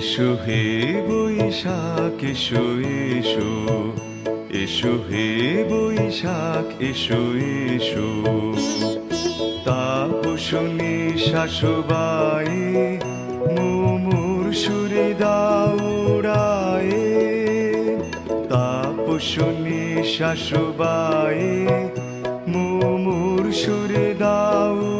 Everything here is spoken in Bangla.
এসো এসো এসো। হে বৈশাখ এসো এসো। তাপসনী শাশুবাই, মুমুর সুরে দাউড়ায়ে তাপসনী শাশুবাই, মুমুর সুরে দাউড়ায়ে